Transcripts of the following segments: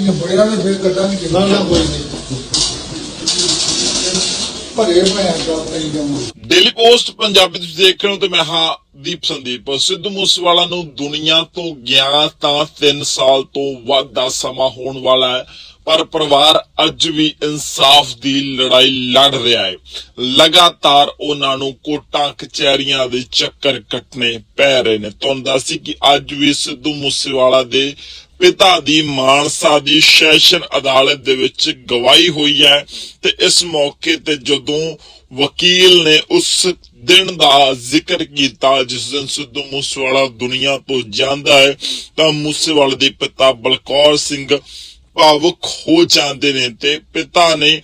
ਨਿਬੜਿਆ ਤੇ ਫਿਰ ਕੱਢਾਂਗੇ। ਨਾ ਨਾ ਕੋਈ ਨਹੀਂ। ਭਰੇ ਭੈਣ ਦਾ ਪਈ ਜਾਵਾਂ ਡੇਲੀ ਪੋਸਟ ਪੰਜਾਬੀ ਤੁਸੀਂ ਦੇਖ ਰਹੇ ਹੋ ਤੇ ਮੈਂ ਹਾਂ ਦੀਪ ਸੰਦੀਪ। ਸਿੱਧੂ ਮੂਸੇਵਾਲਾ ਨੂੰ ਦੁਨੀਆ ਤੋਂ ਗਿਆ ਤਾਂ 3 ਸਾਲ ਤੋਂ ਵੱਧ ਦਾ ਸਮਾਂ ਹੋਣ ਵਾਲਾ ਹੈ ਪਰ ਪਰਿਵਾਰ ਅੱਜ ਵੀ ਇਨਸਾਫ ਦੀ ਲੜਾਈ ਲੜ ਰਿਹਾ ਹੈ। ਲਗਾਤਾਰ ਉਹਨਾਂ ਨੂੰ ਕੋਟਾਂ ਕਚਹਿਰੀਆਂ ਦੇ ਚੱਕਰ ਕੱਟਣੇ ਪੈ ਰਹੇ ਨੇ। ਤੁਹਾਨੂੰ ਦੱਸੀ ਕਿ ਅੱਜ ਵੀ ਸਿੱਧੂ ਮੂਸੇਵਾਲਾ ਦੇ ਪਿਤਾ ਦੀ ਮਾਨਸਾ ਦੀ ਸੈਸ਼ਨ ਅਦਾਲਤ ਦੇ ਵਿੱਚ ਗਵਾਹੀ ਹੋਈ ਹੈ ਤੇ ਇਸ ਮੌਕੇ ਤੇ ਜਦੋਂ ਵਕੀਲ ਨੇ ਉਸ ਦਿਨ ਦਾ ਜ਼ਿਕਰ ਕੀਤਾ, ਜਿਸ ਦਿਨ ਸਿੱਧੂ ਮੂਸੇਵਾਲਾ ਦੁਨੀਆ ਤੋਂ ਜਾਂਦਾ ਹੈ, ਤਾਂ ਮੂਸੇਵਾਲੇ ਦੇ ਪਿਤਾ ਬਲਕੌਰ ਸਿੰਘ ਭਾਵੁਕ ਹੋ ਜਾਂਦੇ ਨੇ ਤੇ ਪਿਤਾ ਨੇ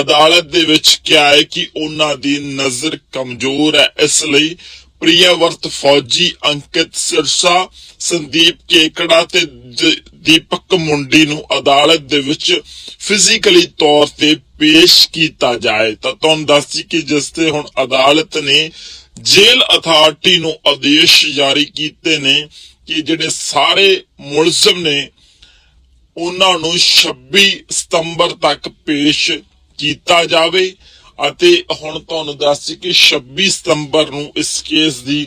ਅਦਾਲਤ ਦੇ ਵਿੱਚ ਕਿਹਾ ਹੈ ਕਿ ਉਹਨਾਂ ਦੀ ਨਜ਼ਰ ਕਮਜ਼ੋਰ ਹੈ, ਇਸ ਲਈ ਪ੍ਰਿਯਵਰਤ ਫੌਜੀ ਅੰਕਿਤ ਸਿਰਸਾ, ਸੰਦੀਪ ਕੇਕੜਾ ਤੇ ਦੀਪਕ ਮੁੰਡੀ ਨੂੰ ਅਦਾਲਤ ਦੇ ਵਿੱਚ ਫਿਜ਼ੀਕਲੀ ਤੌਰ ਤੇ ਪੇਸ਼ ਕੀਤਾ ਜਾਏ। ਤਾਂ ਤੁਹਾਨੂੰ ਦੱਸੀ ਕਿ ਜਿਸ ਤੇ ਹੁਣ ਅਦਾਲਤ ਨੇ ਜੇਲ੍ਹ ਅਥਾਰਟੀ ਨੂੰ ਆਦੇਸ਼ ਜਾਰੀ ਕੀਤੇ ਨੇ ਕਿ ਜਿਹੜੇ ਸਾਰੇ ਮੁਲਜ਼ਮ ਨੇ, ਉਹਨਾਂ ਨੂੰ 26 ਸਤੰਬਰ ਤੱਕ ਪੇਸ਼ ਕੀਤਾ ਜਾਵੇ। ਅਤੇ ਹੁਣ ਤੁਹਾਨੂੰ ਦੱਸੀ ਕਿ 26 ਸਤੰਬਰ ਨੂੰ ਇਸ ਕੇਸ ਦੀ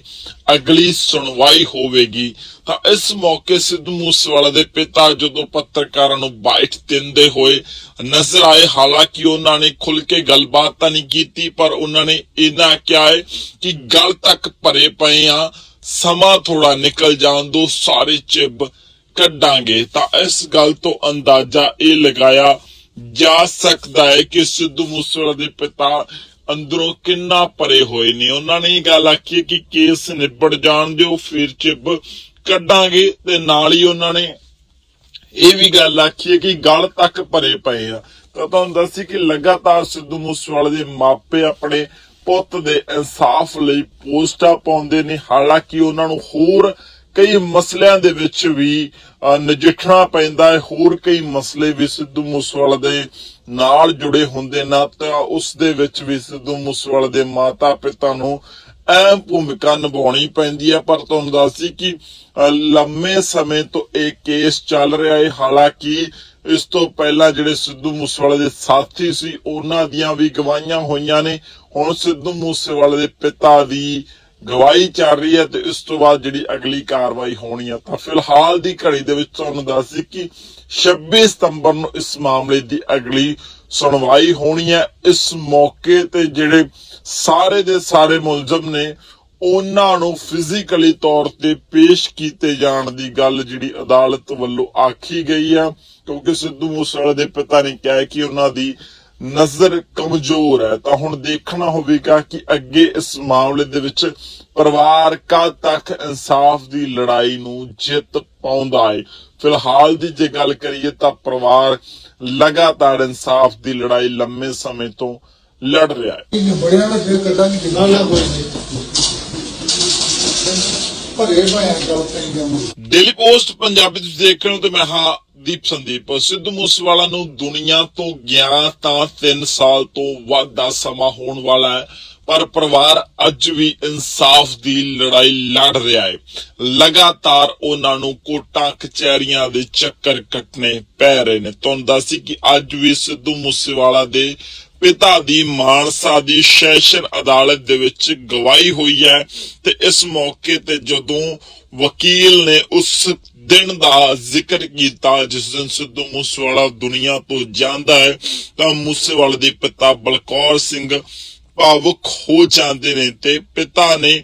ਅਗਲੀ ਸੁਣਵਾਈ ਹੋਵੇਗੀ। ਤਾਂ ਇਸ ਮੌਕੇ ਸਿੱਧੂ ਮੂਸੇਵਾਲਾ ਦੇ ਪਿਤਾ ਜਦੋਂ ਪੱਤਰਕਾਰਾਂ ਨੂੰ ਬਾਈਟ ਦਿੰਦੇ ਹੋਏ ਨਜ਼ਰ ਆਏ, ਹਾਲਾਂਕਿ ਉਹਨਾਂ ਨੇ ਖੁੱਲ ਕੇ ਗੱਲਬਾਤ ਤਾਂ ਨਹੀਂ ਕੀਤੀ, ਪਰ ਉਹਨਾਂ ਨੇ ਇਹਨਾਂ ਕਿਹਾ ਹੈ ਕਿ ਗੱਲ ਤੱਕ ਭਰੇ ਪਏ ਆ, ਸਮਾਂ ਥੋੜਾ ਨਿਕਲ ਜਾਣ ਦੋ, ਸਾਰੇ ਚਿੱਬ ਕੱਢਾਂਗੇ। ਤਾਂ ਇਸ ਗੱਲ ਤੋਂ ਅੰਦਾਜ਼ਾ ਇਹ ਲਗਾਇਆ ਜਾ ਸਕਦਾ ਹੈ ਕਿ ਸਿੱਧੂ ਮੂਸੇਵਾਲਾ ਦੇ ਪਿਤਾ ਅੰਦਰੋਂ ਕਿੰਨਾ ਭਰੇ ਹੋਏ ਨੇ। ਉਹਨਾਂ ਨੇ ਇਹ ਗੱਲ ਆਖੀ ਕਿ ਕੇਸ ਨਿਬੜ ਜਾਣ ਦਿਓ, ਫਿਰ ਚਿੱਬ ਕੱਢਾਂਗੇ ਤੇ ਨਾਲ ਹੀ ਉਹਨਾਂ ਨੇ ਇਹ ਵੀ ਗੱਲ ਆਖੀ ਹੈ ਕਿ ਗਲ ਤੱਕ ਭਰੇ ਪਏ ਆ। ਤਾਂ ਤੁਹਾਨੂੰ ਦੱਸੀ ਕਿ ਲਗਾਤਾਰ ਸਿੱਧੂ ਮੂਸੇਵਾਲੇ ਦੇ ਮਾਪੇ ਆਪਣੇ ਪੁੱਤ ਦੇ ਇਨਸਾਫ ਲਈ ਪੋਸਟਾਂ ਪਾਉਂਦੇ ਨੇ। ਹਾਲਾਂਕਿ ਉਹਨਾਂ ਨੂੰ ਹੋਰ ਕਈ ਮਸਲਿਆਂ ਦੇ ਵਿੱਚ ਵੀ ਅਹ, ਨਜਿੱਠਣਾ ਪੈਂਦਾ ਹੈ। ਹੋਰ ਕਈ ਮਸਲੇ ਵੀ ਸਿੱਧੂ ਮੂਸੇਵਾਲੇ ਦੇ ਨਾਲ ਜੁੜੇ ਹੁੰਦੇ ਨਾ। ਤਾਂ ਉਸ ਦੇ ਵਿੱਚ ਵੀ ਸਿੱਧੂ ਮੂਸੇਵਾਲੇ ਦੇ ਮਾਤਾ ਪਿਤਾ ਨੂੰ ਅਹਿਮ ਭੂਮਿਕਾ ਨਿਭਾਉਣੀ ਪੈਂਦੀ ਹੈ। ਪਰ ਤੁਹਾਨੂੰ ਦੱਸਦੀ ਕਿ ਲੰਮੇ ਸਮੇਂ ਤੋਂ ਇਹ ਕੇਸ ਚੱਲ ਰਿਹਾ ਹੈ। ਹਾਲਾਂਕਿ ਇਸ ਤੋਂ ਪਹਿਲਾਂ ਜਿਹੜੇ ਸਿੱਧੂ ਮੂਸੇਵਾਲੇ ਦੇ ਸਾਥੀ ਸੀ ਉਹਨਾਂ ਦੀਆਂ ਵੀ ਗਵਾਹੀਆਂ ਹੋਈਆਂ ਨੇ। ਹੁਣ ਸਿੱਧੂ ਮੂਸੇਵਾਲੇ ਦੇ ਪਿਤਾ ਦੀ ਗਵਾਹੀ ਚੱਲ ਰਹੀ ਹੈ ਤੇ ਇਸ ਤੋਂ ਬਾਅਦ ਜਿਹੜੀ ਅਗਲੀ ਕਾਰਵਾਈ ਹੋਣੀ ਹੈ ਤਾਂ ਫਿਲਹਾਲ ਦੀ ਘੜੀ ਦੇ ਵਿੱਚ ਤੁਹਾਨੂੰ ਦੱਸ ਦਈਏ ਕਿ 26 ਸਤੰਬਰ ਨੂੰ ਇਸ ਮਾਮਲੇ ਦੀ ਅਗਲੀ ਸੁਣਵਾਈ ਹੋਣੀ ਹੈ। ਇਸ ਮੌਕੇ ਤੇ ਜਿਹੜੇ ਸਾਰੇ ਦੇ ਸਾਰੇ ਮੁਲਜ਼ਮ ਨੇ, ਉਹਨਾਂ ਨੂੰ ਫਿਜ਼ੀਕਲੀ ਤੌਰ ਤੇ ਪੇਸ਼ ਕੀਤੇ ਜਾਣ ਦੀ ਗੱਲ ਜਿਹੜੀ ਅਦਾਲਤ ਵੱਲੋਂ ਆਖੀ ਗਈ ਆ, ਕਿਉਂਕਿ ਸਿੱਧੂ ਮੂਸੇਵਾਲੇ ਦੇ ਪਿਤਾ ਨੇ ਕਿਹਾ ਕਿ ਉਹਨਾਂ ਦੀ ਨਜ਼ਰ ਕਮਜ਼ੋਰ ਹੈ। ਤਾਂ ਹੁਣ ਦੇਖਣਾ ਹੋਵੇਗਾ ਕਿ ਅੱਗੇ ਇਸ ਮਾਮਲੇ ਦੇ ਵਿੱਚ ਪਰਿਵਾਰ ਕਦ ਤੱਕ ਇਨਸਾਫ ਦੀ ਲੜਾਈ ਨੂੰ ਜਿੱਤ ਪਾਉਂਦਾ ਹੈ। ਫਿਲਹਾਲ ਦੀ ਜੇ ਗੱਲ ਕਰੀਏ ਤਾਂ ਪਰਿਵਾਰ ਲਗਾਤਾਰ ਇਨਸਾਫ ਦੀ ਲੜਾਈ ਲੰਮੇ ਸਮੇਂ ਤੋਂ ਲੜ ਰਿਹਾ ਹੈ। ਨਿਬੜਿਆ ਤੇ ਫਿਰ ਕੱਢਾਂਗੇ ਨਾ ਨਾ ਕੋਈ ਨਹੀਂ ਭਰੇ ਭੈਣ ਦਾ ਪਈ ਜਾਵਾਂ ਡੇਲੀ ਪੋਸਟ ਪੰਜਾਬੀ ਤੁਸੀਂ ਦੇਖ ਰਹੇ ਹੋ ਤੇ ਮੈਂ ਹਾਂ ਦੀਪ ਸੰਦੀਪ, ਸਿੱਧੂ ਮੂਸੇਵਾਲਾ ਨੂੰ ਦੁਨੀਆ ਤੋਂ ਗਿਆ ਤਾਂ 3 ਸਾਲ ਤੋਂ ਵੱਧ ਦਾ ਸਮਾਂ ਹੋਣ ਵਾਲਾ ਹੈ, ਪਰ ਪਰਿਵਾਰ ਅੱਜ ਵੀ ਇਨਸਾਫ ਦੀ ਲੜਾਈ ਲੜ ਰਿਹਾ ਹੈ। ਲਗਾਤਾਰ ਉਹਨਾਂ ਨੂੰ ਕੋਟਾਂ, ਕਚਹਿਰੀਆਂ ਦੇ ਚੱਕਰ ਕੱਟਣੇ ਪੈ ਰਹੇ ਨੇ। ਤੁਹਾਨੂੰ ਦੱਸੀ ਕਿ ਅੱਜ ਵੀ ਸਿੱਧੂ ਮੂਸੇਵਾਲਾ ਦੇ ਪਿਤਾ ਦੀ ਮਾਨਸਾ ਦੀ ਸੈਸ਼ਨ ਅਦਾਲਤ ਦੇ ਵਿੱਚ ਗਵਾਹੀ ਹੋਈ ਹੈ ਤੇ ਇਸ ਮੌਕੇ ਤੇ ਜਦੋਂ ਵਕੀਲ ਨੇ ਉਸ ਦਿਨ ਦਾ ਜ਼ਿਕਰ ਕੀਤਾ, ਜਿਸ ਦਿਨ ਸਿੱਧੂ ਮੂਸੇਵਾਲਾ ਦੁਨੀਆ ਤੋਂ ਜਾਂਦਾ ਹੈ, ਤਾਂ ਮੂਸੇਵਾਲੇ ਦੇ ਪਿਤਾ ਬਲਕੌਰ ਸਿੰਘ ਭਾਵੁਕ ਹੋ ਜਾਂਦੇ ਨੇ ਤੇ ਪਿਤਾ ਨੇ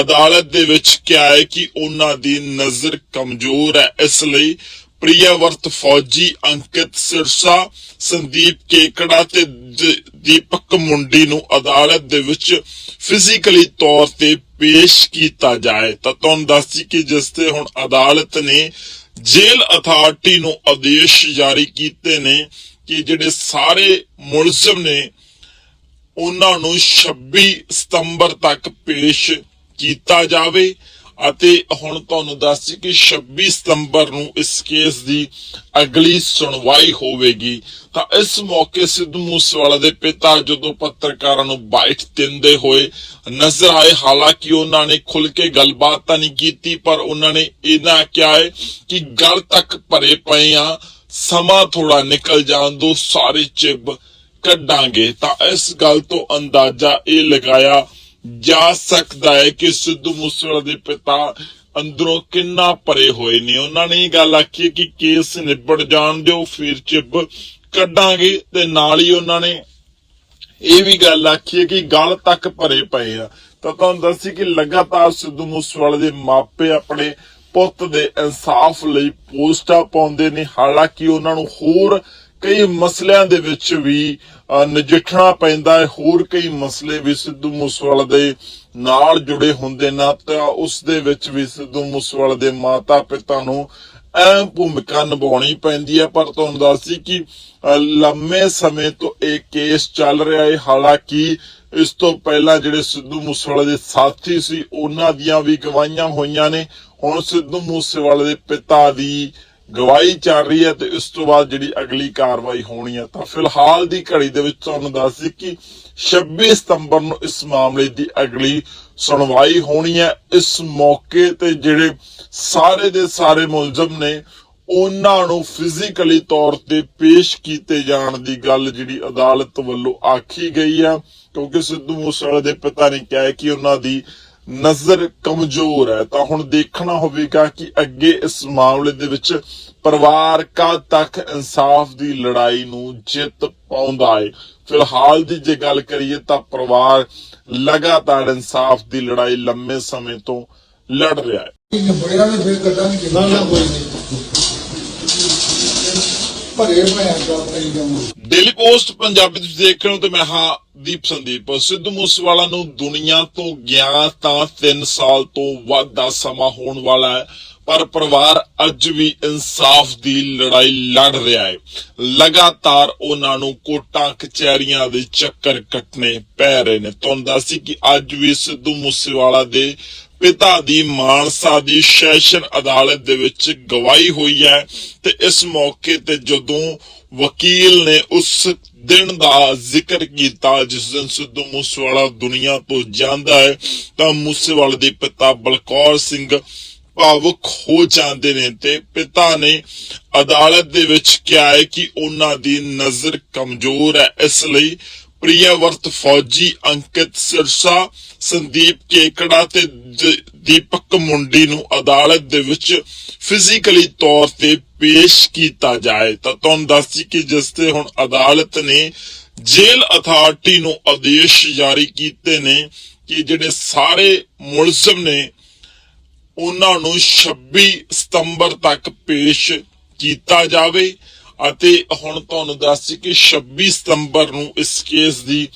ਅਦਾਲਤ ਦੇ ਵਿੱਚ ਕਿਹਾ ਹੈ ਕਿ ਉਹਨਾਂ ਦੀ ਨਜ਼ਰ ਕਮਜ਼ੋਰ ਹੈ। ਇਸ ਲਈ ਪ੍ਰਿਯਵਰਤ ਫੌਜੀ ਅੰਕਿਤ ਸਿਰਸਾ, ਸੰਦੀਪ ਕੇਕੜਾ ਤੇ ਦੀਪਕ ਮੁੰਡੀ ਨੂੰ ਅਦਾਲਤ ਦੇ ਵਿੱਚ ਫਿਜ਼ੀਕਲੀ ਤੌਰ ਤੇ ਪੇਸ਼ ਕੀਤਾ ਜਾਏ, ਤਾਂ ਤੁਹਾਨੂੰ ਦੱਸੀ ਕਿ ਜਿਸ ਤੇ ਹੁਣ ਅਦਾਲਤ ਨੇ ਜੇਲ੍ਹ ਅਥਾਰਟੀ ਨੂੰ ਆਦੇਸ਼ ਜਾਰੀ ਕੀਤੇ ਨੇ ਕਿ ਜਿਹੜੇ ਸਾਰੇ ਮੁਲਜ਼ਮ ਨੇ, ਉਹਨਾਂ ਨੂੰ 26 ਸਤੰਬਰ ਤੱਕ ਪੇਸ਼ ਕੀਤਾ ਜਾਵੇ। ਅਤੇ ਹੁਣ ਤੁਹਾਨੂੰ ਦੱਸ ਕਿ 26 ਸਤੰਬਰ ਨੂੰ ਇਸ ਕੇਸ ਦੀ ਅਗਲੀ ਸੁਣਵਾਈ ਹੋਵੇਗੀ। ਤਾਂ ਇਸ ਮੌਕੇ ਸਿੱਧੂ ਮੂਸੇਵਾਲਾ ਦੇ ਪਿਤਾ ਜਦੋਂ ਪੱਤਰਕਾਰਾਂ ਨੂੰ ਬਾਈਟ ਦਿੰਦੇ ਹੋਏ ਨਜ਼ਰ ਆਏ, ਹਾਲਾਂਕਿ ਉਹਨਾਂ ਨੇ ਖੁੱਲ ਕੇ ਗੱਲਬਾਤ ਤਾਂ ਨਹੀਂ ਕੀਤੀ, ਪਰ ਉਹਨਾਂ ਨੇ ਇਹਨਾਂ ਕਿਹਾ ਹੈ ਕਿ ਗੱਲ ਤੱਕ ਭਰੇ ਪਏ ਆ, ਸਮਾਂ ਥੋੜਾ ਨਿਕਲ ਜਾਣ ਦੋ, ਸਾਰੇ ਚਿਬ ਕੱਢਾਂਗੇ। ਤਾਂ ਇਸ ਗੱਲ ਤੋਂ ਅੰਦਾਜ਼ਾ ਇਹ ਲਗਾਇਆ ਜਾ ਸਕਦਾ ਹੈ ਕਿ ਸਿੱਧੂ ਮੂਸੇਵਾਲਾ ਦੇ ਪਿਤਾ ਅੰਦਰੋਂ ਕਿੰਨਾ ਭਰੇ ਹੋਏ ਨੇ। ਉਹਨਾਂ ਨੇ ਇਹ ਗੱਲ ਆਖੀ ਕਿ ਕੇਸ ਨਿਬੜ ਜਾਣ ਦਿਓ, ਫਿਰ ਚਿਬ ਕੱਢਾਂਗੇ। ਤੇ ਨਾਲ ਹੀ ਉਹਨਾਂ ਨੇ ਇਹ ਵੀ ਗੱਲ ਆਖੀ ਹੈ ਕਿ ਗਲ ਤੱਕ ਭਰੇ ਪਏ ਆ। ਤਾਂ ਤੁਹਾਨੂੰ ਦੱਸੀ ਕਿ ਲਗਾਤਾਰ ਸਿੱਧੂ ਮੂਸੇਵਾਲੇ ਦੇ ਮਾਪੇ ਆਪਣੇ ਪੁੱਤ ਦੇ ਇਨਸਾਫ ਲਈ ਪੋਸਟਾਂ ਪਾਉਂਦੇ ਨੇ। ਹਾਲਾਂਕਿ ਉਹਨਾਂ ਨੂੰ ਹੋਰ ਕਈ ਮਸਲਿਆਂ ਦੇ ਵਿੱਚ ਵੀ ਨਜਿੱਠਣਾ ਪੈਂਦਾ ਹੈ। ਹੋਰ ਕਈ ਮਸਲੇ ਵੀ ਸਿੱਧੂ ਮੂਸੇਵਾਲਾ ਦੇ ਨਾਲ ਜੁੜੇ ਹੁੰਦੇ ਨੇ। ਤਾਂ ਉਸ ਦੇ ਵਿੱਚ ਵੀ ਸਿੱਧੂ ਮੂਸੇਵਾਲਾ ਦੇ ਮਾਤਾ ਪਿਤਾ ਨੂੰ ਅਹਿਮ ਭੂਮਿਕਾ ਨਿਭਾਉਣੀ ਪੈਂਦੀ ਹੈ। ਪਰ ਤੁਹਾਨੂੰ ਦੱਸਦੀ ਕਿ ਲੰਮੇ ਸਮੇਂ ਤੋਂ ਇਹ ਕੇਸ ਚੱਲ ਰਿਹਾ ਹੈ। ਹਾਲਾਂਕਿ ਇਸ ਤੋਂ ਪਹਿਲਾਂ ਜਿਹੜੇ ਸਿੱਧੂ ਮੂਸੇਵਾਲੇ ਦੇ ਸਾਥੀ ਸੀ, ਉਹਨਾਂ ਦੀਆਂ ਵੀ ਗਵਾਹੀਆਂ ਹੋਈਆਂ ਨੇ। ਹੁਣ ਸਿੱਧੂ ਮੂਸੇਵਾਲੇ ਦੇ ਪਿਤਾ ਦੀ ਗਵਾਹੀ ਚੱਲ ਰਹੀ ਹੈ ਤੇ ਇਸ ਤੋਂ ਬਾਅਦ ਜਿਹੜੀ ਅਗਲੀ ਕਾਰਵਾਈ ਹੋਣੀ ਹੈ, ਤਾਂ ਫਿਲਹਾਲ ਦੀ ਘੜੀ ਦੇ ਵਿੱਚ ਤੁਹਾਨੂੰ ਦੱਸ ਦਈਏ ਕਿ 26 ਸਤੰਬਰ ਨੂੰ ਇਸ ਮਾਮਲੇ ਦੀ ਅਗਲੀ ਸੁਣਵਾਈ ਹੋਣੀ ਹੈ। ਇਸ ਮੌਕੇ ਤੇ ਜਿਹੜੇ ਸਾਰੇ ਦੇ ਸਾਰੇ ਮੁਲਜ਼ਮ ਨੇ, ਉਹਨਾਂ ਨੂੰ ਫਿਜ਼ੀਕਲੀ ਤੌਰ ਤੇ ਪੇਸ਼ ਕੀਤੇ ਜਾਣ ਦੀ ਗੱਲ ਜਿਹੜੀ ਅਦਾਲਤ ਵੱਲੋਂ ਆਖੀ ਗਈ ਆ ਕਿਉਂਕਿ ਸਿੱਧੂ ਮੂਸੇਵਾਲੇ ਦੇ ਪਿਤਾ ਨੇ ਕਿਹਾ ਕਿ ਉਹਨਾਂ ਦੀ ਨਜ਼ਰ ਕਮਜ਼ੋਰ ਹੈ। ਤਾਂ ਹੁਣ ਦੇਖਣਾ ਹੋਵੇਗਾ ਕਿ ਅੱਗੇ ਇਸ ਮਾਮਲੇ ਦੇ ਵਿੱਚ ਪਰਿਵਾਰ ਕਦ ਤੱਕ ਇਨਸਾਫ ਦੀ ਲੜਾਈ ਨੂੰ ਜਿੱਤ ਪਾਉਂਦਾ ਹੈ ਫਿਲਹਾਲ ਦੀ ਜੇ ਗੱਲ ਕਰੀਏ ਤਾਂ ਪਰਿਵਾਰ ਲਗਾਤਾਰ ਇਨਸਾਫ ਦੀ ਲੜਾਈ ਲੰਮੇ ਸਮੇਂ ਤੋਂ ਲੜ ਰਿਹਾ ਹੈ। ਇਹ ਬੜਿਆ ਨੇ ਫਿਰ ਕੱਢਾਂਗੇ। ਨਾ ਨਾ ਕੋਈ ਨਹੀਂ। ਭਰੇ ਪਏ ਆ ਗੱਲ ਜਾਵਾਂ ਡੇਲੀ ਪੋਸਟ ਪੰਜਾਬੀ ਤੁਸੀਂ ਦੇਖ ਰਹੇ ਹੋ ਤੇ ਮੈਂ ਹਾਂ ਦੀਪ ਸੰਦੀਪ। ਸਿੱਧੂ ਮੂਸੇਵਾਲਾ ਨੂੰ ਦੁਨੀਆ ਤੋਂ ਗਿਆ ਤਾਂ 3 ਸਾਲ ਤੋਂ ਵੱਧ ਦਾ ਸਮਾਂ ਹੋਣ ਵਾਲਾ ਹੈ, ਪਰ ਪਰਿਵਾਰ ਅੱਜ ਵੀ ਇਨਸਾਫ ਦੀ ਲੜਾਈ ਲੜ ਰਿਹਾ ਹੈ। ਲਗਾਤਾਰ ਉਹਨਾਂ ਨੂੰ ਕੋਟਾਂ, ਕਚਹਿਰੀਆਂ ਦੇ ਚੱਕਰ ਕੱਟਣੇ ਪੈ ਰਹੇ ਨੇ। ਤੁਹਾਨੂੰ ਦੱਸੀ ਕਿ ਅੱਜ ਵੀ ਸਿੱਧੂ ਮੂਸੇਵਾਲਾ ਦੇ ਪਿਤਾ ਦੀ ਮਾਨਸਾ ਦੀ ਸੈਸ਼ਨ ਅਦਾਲਤ ਦੇ ਵਿੱਚ ਗਵਾਹੀ ਹੋਈ ਹੈ ਤੇ ਇਸ ਮੌਕੇ ਤੇ ਜਦੋਂ ਵਕੀਲ ਨੇ ਉਸ ਦਿਨ ਦਾ ਜ਼ਿਕਰ ਕੀਤਾ, ਜਿਸ ਦਿਨ ਸਿੱਧੂ ਮੂਸੇਵਾਲਾ ਦੁਨੀਆ ਤੋਂ ਜਾਂਦਾ ਹੈ, ਤਾਂ ਮੂਸੇਵਾਲੇ ਦੇ ਪਿਤਾ ਬਲਕੌਰ ਸਿੰਘ ਭਾਵੁਕ ਹੋ ਜਾਂਦੇ ਨੇ ਤੇ ਪਿਤਾ ਨੇ ਅਦਾਲਤ ਦੇ ਵਿੱਚ ਕਿਹਾ ਹੈ ਕਿ ਉਹਨਾਂ ਦੀ ਨਜ਼ਰ ਕਮਜ਼ੋਰ ਹੈ। ਇਸ ਲਈ ਪ੍ਰਿਯਵਰਤ ਫੌਜੀ ਅੰਕਿਤ ਸਿਰਸਾ, ਸੰਦੀਪ ਕੇਕੜਾ ਤੇ ਦੀਪਕ ਮੁੰਡੀ ਨੂੰ ਅਦਾਲਤ ਦੇ ਵਿੱਚ ਫਿਜ਼ੀਕਲੀ ਤੌਰ ਤੇ ਪੇਸ਼ ਕੀਤਾ ਜਾਏ। ਤਾਂ ਤੁਹਾਨੂੰ ਦੱਸੀ ਕਿ ਜਿਸ ਤੇ ਹੁਣ ਅਦਾਲਤ ਨੇ ਜੇਲ੍ਹ ਅਥਾਰਟੀ ਨੂੰ ਆਦੇਸ਼ ਜਾਰੀ ਕੀਤੇ ਨੇ ਕਿ ਜਿਹੜੇ ਸਾਰੇ ਮੁਲਜ਼ਮ ਨੇ, ਉਹਨਾਂ ਨੂੰ 26 ਸਤੰਬਰ ਤੱਕ ਪੇਸ਼ ਕੀਤਾ ਜਾਵੇ। ਅਤੇ ਹੁਣ ਤੁਹਾਨੂੰ ਦੱਸ ਕਿ 26 ਸਤੰਬਰ ਨੂੰ ਇਸ ਕੇਸ ਦੀ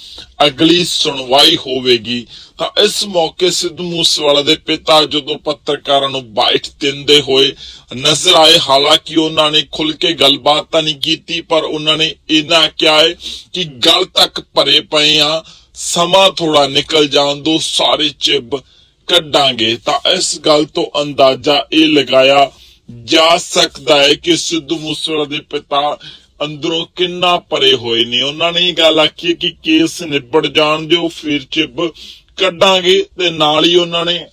ਅਗਲੀ ਸੁਣਵਾਈ ਹੋਵੇਗੀ। ਤਾਂ ਇਸ ਮੌਕੇ ਸਿੱਧੂ ਮੂਸੇਵਾਲਾ ਦੇ ਪਿਤਾ ਜਦੋਂ ਪੱਤਰਕਾਰਾਂ ਨੂੰ ਬਾਈਟ ਦਿੰਦੇ ਹੋਏ ਨਜ਼ਰ ਆਏ, ਹਾਲਾਂਕਿ ਉਹਨਾਂ ਨੇ ਖੁੱਲ ਕੇ ਗੱਲਬਾਤ ਤਾਂ ਨਹੀਂ ਕੀਤੀ, ਪਰ ਉਹਨਾਂ ਨੇ ਇਹਨਾਂ ਕਿਹਾ ਹੈ ਕਿ ਗੱਲ ਤੱਕ ਭਰੇ ਪਏ ਆ, ਸਮਾਂ ਥੋੜਾ ਨਿਕਲ ਜਾਣ ਦੋ, ਸਾਰੇ ਚਿਬ ਕੱਢਾਂਗੇ। ਤਾਂ ਇਸ ਗੱਲ ਤੋਂ ਅੰਦਾਜ਼ਾ ਇਹ ਲਗਾਇਆ ਜਾ ਸਕਦਾ ਹੈ ਕਿ ਸਿੱਧੂ ਮੂਸੇਵਾਲਾ ਦੇ ਪਿਤਾ ਅੰਦਰੋਂ ਕਿੰਨਾ ਭਰੇ ਹੋਏ ਨੇ। ਉਹਨਾਂ ਨੇ ਇਹ ਗੱਲ ਆਖੀ ਕਿ ਕੇਸ ਨਿਬੜ ਜਾਣ ਦਿਓ, ਫਿਰ ਚਿਬ ਕੱਢਾਂਗੇ ਤੇ ਨਾਲ ਹੀ ਉਹਨਾਂ ਨੇ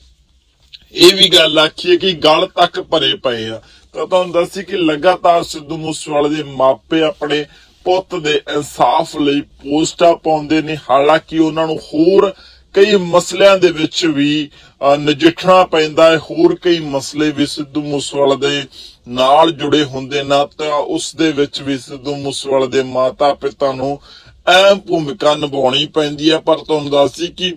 ਇਹ ਵੀ ਗੱਲ ਆਖੀ ਕਿ ਗਲ ਤੱਕ ਭਰੇ ਪਏ ਆ। ਤਾਂ ਤੁਹਾਨੂੰ ਦੱਸੀ ਕਿ ਲਗਾਤਾਰ ਸਿੱਧੂ ਮੂਸੇਵਾਲੇ ਦੇ ਮਾਪੇ ਆਪਣੇ ਪੁੱਤ ਦੇ ਇਨਸਾਫ ਲਈ ਪੋਸਟਾਂ ਪਾਉਂਦੇ ਨੇ। ਹਾਲਾਂਕਿ ਉਹਨਾਂ ਨੂੰ ਹੋਰ ਕਈ ਮਸਲਿਆਂ ਦੇ ਵਿੱਚ ਵੀ ਅਹ, ਨਜਿੱਠਣਾ ਪੈਂਦਾ ਹੈ। ਹੋਰ ਕਈ ਮਸਲੇ ਵੀ ਸਿੱਧੂ ਮੂਸੇਵਾਲਾ ਦੇ ਨਾਲ ਜੁੜੇ ਹੁੰਦੇ ਨੇ। ਤਾਂ ਉਸ ਦੇ ਵਿੱਚ ਵੀ ਸਿੱਧੂ ਮੂਸੇਵਾਲਾ ਦੇ ਮਾਤਾ ਪਿਤਾ ਨੂੰ ਅਹਿਮ ਭੂਮਿਕਾ ਨਿਭਾਉਣੀ ਪੈਂਦੀ ਹੈ। ਪਰ ਤੁਹਾਨੂੰ ਦੱਸਦੀ ਕਿ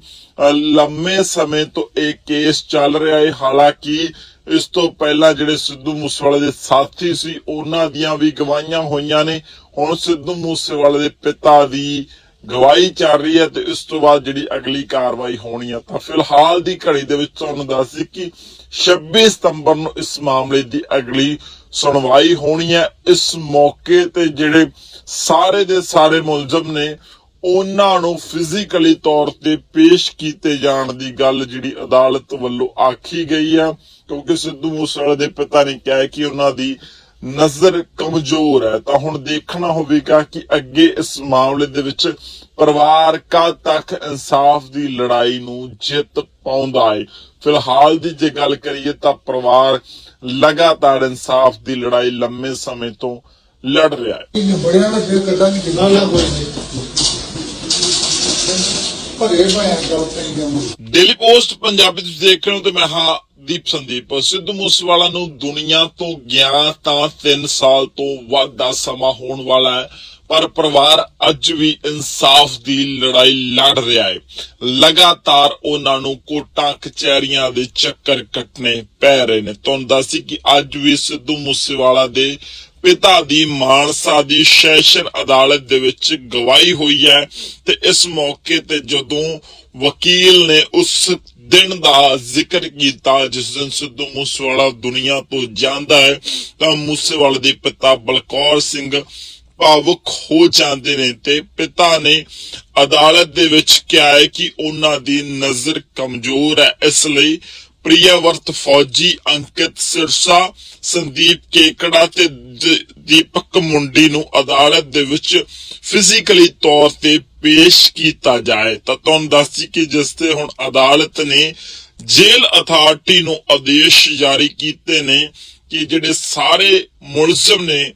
ਲੰਮੇ ਸਮੇਂ ਤੋਂ ਇਹ ਕੇਸ ਚੱਲ ਰਿਹਾ ਹੈ। ਹਾਲਾਂਕਿ ਇਸ ਤੋਂ ਪਹਿਲਾਂ ਜਿਹੜੇ ਸਿੱਧੂ ਮੂਸੇਵਾਲੇ ਦੇ ਸਾਥੀ ਸੀ ਉਹਨਾਂ ਦੀਆਂ ਵੀ ਗਵਾਹੀਆਂ ਹੋਈਆਂ ਨੇ। ਹੁਣ ਸਿੱਧੂ ਮੂਸੇਵਾਲੇ ਦੇ ਪਿਤਾ ਦੀ ਗਵਾਹੀ ਚੱਲ ਰਹੀ ਹੈ ਤੇ ਇਸ ਤੋਂ ਬਾਅਦ ਜਿਹੜੀ ਅਗਲੀ ਕਾਰਵਾਈ ਹੋਣੀ ਹੈ ਤਾਂ ਫਿਲਹਾਲ ਦੀ ਘੜੀ ਦੇ ਵਿੱਚ ਤੁਹਾਨੂੰ ਦੱਸ ਦਈਏ ਕਿ 26 ਸਤੰਬਰ ਨੂੰ ਇਸ ਮਾਮਲੇ ਦੀ ਅਗਲੀ ਸੁਣਵਾਈ ਹੋਣੀ ਹੈ। ਇਸ ਮੌਕੇ ਤੇ ਜਿਹੜੇ ਸਾਰੇ ਦੇ ਸਾਰੇ ਮੁਲਜ਼ਮ ਨੇ, ਉਹਨਾਂ ਨੂੰ ਫਿਜ਼ੀਕਲੀ ਤੌਰ ਤੇ ਪੇਸ਼ ਕੀਤੇ ਜਾਣ ਦੀ ਗੱਲ ਜਿਹੜੀ ਅਦਾਲਤ ਵੱਲੋਂ ਆਖੀ ਗਈ ਆ, ਕਿਉਂਕਿ ਸਿੱਧੂ ਮੂਸੇਵਾਲੇ ਦੇ ਪਿਤਾ ਨੇ ਕਿਹਾ ਕਿ ਉਹਨਾਂ ਦੀ ਨਜ਼ਰ ਕਮਜ਼ੋਰ ਹੈ। ਤਾਂ ਹੁਣ ਦੇਖਣਾ ਹੋਵੇਗਾ ਕਿ ਅੱਗੇ ਇਸ ਮਾਮਲੇ ਦੇ ਵਿੱਚ ਪਰਿਵਾਰ ਕਦ ਤੱਕ ਇਨਸਾਫ ਦੀ ਲੜਾਈ ਨੂੰ ਜਿੱਤ ਪਾਉਂਦਾ ਹੈ। ਫਿਲਹਾਲ ਦੀ ਜੇ ਗੱਲ ਕਰੀਏ ਤਾਂ ਪਰਿਵਾਰ ਲਗਾਤਾਰ ਇਨਸਾਫ ਦੀ ਲੜਾਈ ਲੰਮੇ ਸਮੇਂ ਤੋਂ ਲੜ ਰਿਹਾ ਹੈ। ਇਹ ਬੜਿਆਂ ਦਾ ਫਿਰ ਕੱਢਾਂਗੇ ਕਿ ਨਾ ਨਾ ਕੋਈ ਨਹੀਂ। ਭਰੇ ਪਏ ਆ ਗੱਲ ਕਰੀ ਜਾਵਾਂ ਡੇਲੀ ਪੋਸਟ ਪੰਜਾਬੀ ਤੁਸੀਂ ਦੇਖ ਰਹੇ ਹੋ ਤੇ ਮੈਂ ਹਾਂ ਦੀਪ ਸੰਦੀਪ, ਸਿੱਧੂ ਮੂਸੇਵਾਲਾ ਨੂੰ ਦੁਨੀਆ ਤੋਂ ਗਿਆ ਤਾਂ 3 ਸਾਲ ਤੋਂ ਵੱਧ ਦਾ ਸਮਾਂ ਹੋਣ ਵਾਲਾ ਹੈ, ਪਰ ਪਰਿਵਾਰ ਅੱਜ ਵੀ ਇਨਸਾਫ ਦੀ ਲੜਾਈ ਲੜ ਰਿਹਾ ਹੈ। ਲਗਾਤਾਰ ਉਹਨਾਂ ਨੂੰ ਕੋਟਾਂ, ਕਚਹਿਰੀਆਂ ਦੇ ਚੱਕਰ ਕੱਟਣੇ ਪੈ ਰਹੇ ਨੇ। ਤੁਹਾਨੂੰ ਦੱਸੀ ਕਿ ਅੱਜ ਵੀ ਸਿੱਧੂ ਮੂਸੇਵਾਲਾ ਦੇ ਪਿਤਾ ਦੀ ਮਾਨਸਾ ਦੀ ਸੈਸ਼ਨ ਅਦਾਲਤ ਦੇ ਵਿੱਚ ਗਵਾਹੀ ਹੋਈ ਹੈ ਤੇ ਇਸ ਮੌਕੇ ਤੇ ਜਦੋਂ ਵਕੀਲ ਨੇ ਉਸ ਦਿਨ ਦਾ ਜ਼ਿਕਰ ਕੀਤਾ, ਜਿਸ ਦਿਨ ਸਿੱਧੂ ਮੂਸੇਵਾਲਾ ਦੁਨੀਆ ਤੋਂ ਜਾਂਦਾ ਹੈ, ਤਾਂ ਮੂਸੇਵਾਲੇ ਦੇ ਪਿਤਾ ਬਲਕੌਰ ਸਿੰਘ ਭਾਵੁਕ ਹੋ ਜਾਂਦੇ ਨੇ ਤੇ ਪਿਤਾ ਨੇ ਅਦਾਲਤ ਦੇ ਵਿੱਚ ਕਿਹਾ ਹੈ ਕਿ ਉਹਨਾਂ ਦੀ ਨਜ਼ਰ ਕਮਜ਼ੋਰ ਹੈ। ਇਸ ਲਈ ਪ੍ਰਿਯਵਰਤ ਫੌਜੀ ਅੰਕਿਤ ਸਿਰਸਾ, ਸੰਦੀਪ ਕੇਕੜਾ ਤੇ ਦੀਪਕ ਮੁੰਡੀ ਨੂੰ ਅਦਾਲਤ ਦੇ ਵਿੱਚ ਫਿਜ਼ੀਕਲੀ ਤੌਰ ਤੇ ਪੇਸ਼ ਕੀਤਾ ਜਾਏ, ਤਾਂ ਤੁਹਾਨੂੰ ਦੱਸੀ ਕਿ ਜਿਸ ਤੇ ਹੁਣ ਅਦਾਲਤ ਨੇ ਜੇਲ੍ਹ ਅਥਾਰਟੀ ਨੂੰ ਆਦੇਸ਼ ਜਾਰੀ ਕੀਤੇ ਨੇ ਕਿ ਜਿਹੜੇ ਸਾਰੇ ਮੁਲਜ਼ਮ ਨੇ,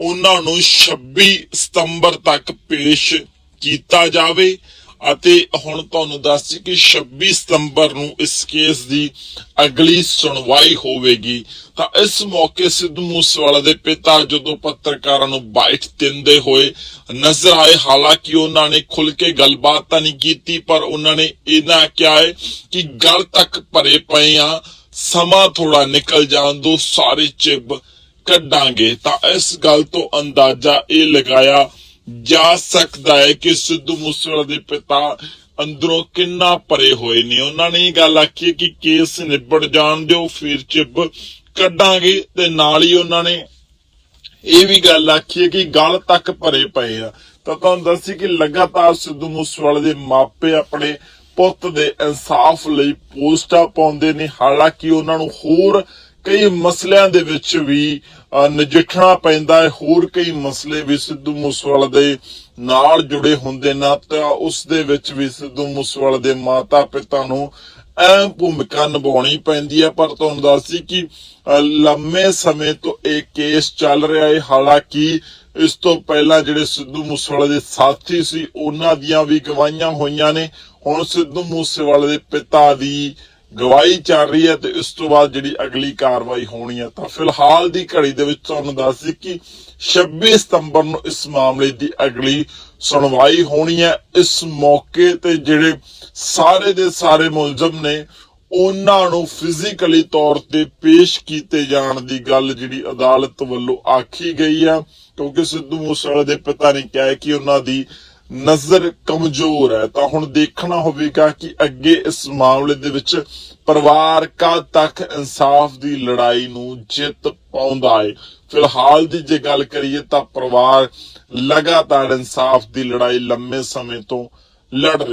ਉਹਨਾਂ ਨੂੰ 26 ਸਤੰਬਰ ਤੱਕ ਪੇਸ਼ ਕੀਤਾ ਜਾਵੇ। ਅਤੇ ਹੁਣ ਤੁਹਾਨੂੰ ਦੱਸ ਦਈਏ ਕਿ 26 ਸਤੰਬਰ ਨੂੰ ਇਸ ਕੇਸ ਦੀ ਅਗਲੀ ਸੁਣਵਾਈ ਹੋਵੇਗੀ। ਤਾਂ ਇਸ ਮੌਕੇ ਸਿੱਧੂ ਮੂਸੇਵਾਲਾ ਦੇ ਪਿਤਾ ਜਦੋਂ ਪੱਤਰਕਾਰਾਂ ਨੂੰ ਬਾਈਟ ਦਿੰਦੇ ਹੋਏ ਨਜ਼ਰ ਆਏ, ਹਾਲਾਂਕਿ ਉਹਨਾਂ ਨੇ ਖੁੱਲ ਕੇ ਗੱਲਬਾਤ ਤਾਂ ਨਹੀਂ ਕੀਤੀ, ਪਰ ਉਹਨਾਂ ਨੇ ਇਹਨਾਂ ਕਿਹਾ ਹੈ ਕਿ ਗੱਲ ਤੱਕ ਭਰੇ ਪਏ ਆ, ਸਮਾਂ ਥੋੜਾ ਨਿਕਲ ਜਾਣ ਦੋ, ਸਾਰੇ ਚਿਬ ਕੱਢਾਂਗੇ। ਤਾਂ ਇਸ ਗੱਲ ਤੋਂ ਅੰਦਾਜ਼ਾ ਇਹ ਲਗਾਇਆ ਜਾ ਸਕਦਾ ਹੈ ਕਿ ਸਿੱਧੂ ਮੂਸੇਵਾਲਾ ਦੇ ਪਿਤਾ ਅੰਦਰੋਂ ਕਿੰਨਾ ਭਰੇ ਹੋਏ ਨੇ। ਉਹਨਾਂ ਨੇ ਇਹ ਗੱਲ ਆਖੀ ਕਿ ਕੇਸ ਨਿਬੜ ਜਾਣ ਦਿਓ, ਫਿਰ ਚਿੱਬ ਕੱਢਾਂਗੇ ਤੇ ਨਾਲ ਹੀ ਉਹਨਾਂ ਨੇ ਇਹ ਵੀ ਗੱਲ ਆਖੀ ਹੈ ਕਿ ਗੱਲ ਤੱਕ ਭਰੇ ਪਏ ਆ। ਤਾਂ ਤੁਹਾਨੂੰ ਦੱਸੀ ਕਿ ਲਗਾਤਾਰ ਸਿੱਧੂ ਮੂਸੇਵਾਲੇ ਦੇ ਮਾਪੇ ਆਪਣੇ ਪੁੱਤ ਦੇ ਇਨਸਾਫ ਲਈ ਪੋਸਟਾਂ ਪਾਉਂਦੇ ਨੇ। ਹਾਲਾਂਕਿ ਉਹਨਾਂ ਨੂੰ ਹੋਰ ਕਈ ਮਸਲਿਆਂ ਦੇ ਵਿੱਚ ਵੀ ਅਹ, ਨਜਿੱਠਣਾ ਪੈਂਦਾ ਹੈ। ਹੋਰ ਕਈ ਮਸਲੇ ਵੀ ਸਿੱਧੂ ਮੂਸੇਵਾਲਾ ਦੇ ਨਾਲ ਜੁੜੇ ਹੁੰਦੇ ਨੇ। ਤਾਂ ਉਸ ਦੇ ਵਿੱਚ ਵੀ ਸਿੱਧੂ ਮੂਸੇਵਾਲਾ ਦੇ ਮਾਤਾ ਪਿਤਾ ਨੂੰ ਅਹਿਮ ਭੂਮਿਕਾ ਨਿਭਾਉਣੀ ਪੈਂਦੀ ਹੈ। ਪਰ ਤੁਹਾਨੂੰ ਦੱਸੀ ਕਿ ਲੰਮੇ ਸਮੇਂ ਤੋਂ ਇਹ ਕੇਸ ਚੱਲ ਰਿਹਾ ਹੈ। ਹਾਲਾਂਕਿ ਇਸ ਤੋਂ ਪਹਿਲਾਂ ਜਿਹੜੇ ਸਿੱਧੂ ਮੂਸੇਵਾਲੇ ਦੇ ਸਾਥੀ ਸੀ ਉਹਨਾਂ ਦੀਆਂ ਵੀ ਗਵਾਹੀਆਂ ਹੋਈਆਂ ਨੇ। ਹੁਣ ਸਿੱਧੂ ਮੂਸੇਵਾਲੇ ਦੇ ਪਿਤਾ ਦੀ ਗਵਾਹੀ ਚੱਲ ਰਹੀ ਹੈ ਤੇ ਇਸ ਤੋਂ ਬਾਅਦ ਜਿਹੜੀ ਅਗਲੀ ਕਾਰਵਾਈ ਹੋਣੀ ਹੈ, ਤਾਂ ਫਿਲਹਾਲ ਦੀ ਘੜੀ ਦੇ ਵਿੱਚ ਤੁਹਾਨੂੰ ਦੱਸ ਦਈਏ ਕਿ 26 ਸਤੰਬਰ ਨੂੰ ਇਸ ਮਾਮਲੇ ਦੀ ਅਗਲੀ ਸੁਣਵਾਈ ਹੋਣੀ ਹੈ। ਇਸ ਮੌਕੇ ਤੇ ਜਿਹੜੇ ਸਾਰੇ ਦੇ ਸਾਰੇ ਮੁਲਜ਼ਮ ਨੇ, ਉਹਨਾਂ ਨੂੰ ਫਿਜ਼ੀਕਲੀ ਤੌਰ ਤੇ ਪੇਸ਼ ਕੀਤੇ ਜਾਣ ਦੀ ਗੱਲ ਜਿਹੜੀ ਅਦਾਲਤ ਵੱਲੋਂ ਆਖੀ ਗਈ ਆ ਕਿਉਂਕਿ ਸਿੱਧੂ ਮੂਸੇਵਾਲੇ ਦੇ ਪਿਤਾ ਨੇ ਕਿਹਾ ਕਿ ਉਹਨਾਂ ਦੀ ਨਜ਼ਰ ਕਮਜ਼ੋਰ ਹੈ। ਤਾਂ ਹੁਣ ਦੇਖਣਾ ਹੋਵੇਗਾ ਕਿ ਅੱਗੇ ਇਸ ਮਾਮਲੇ ਦੇ ਵਿੱਚ ਪਰਿਵਾਰ ਕਦ ਤੱਕ ਇਨਸਾਫ ਦੀ ਲੜਾਈ ਨੂੰ ਜਿੱਤ ਪਾਉਂਦਾ ਹੈ ਫਿਲਹਾਲ ਦੀ ਜੇ ਗੱਲ ਕਰੀਏ ਤਾਂ ਪਰਿਵਾਰ ਲਗਾਤਾਰ ਇਨਸਾਫ ਦੀ ਲੜਾਈ ਲੰਮੇ ਸਮੇਂ ਤੋਂ ਲੜ ਰਿਹਾ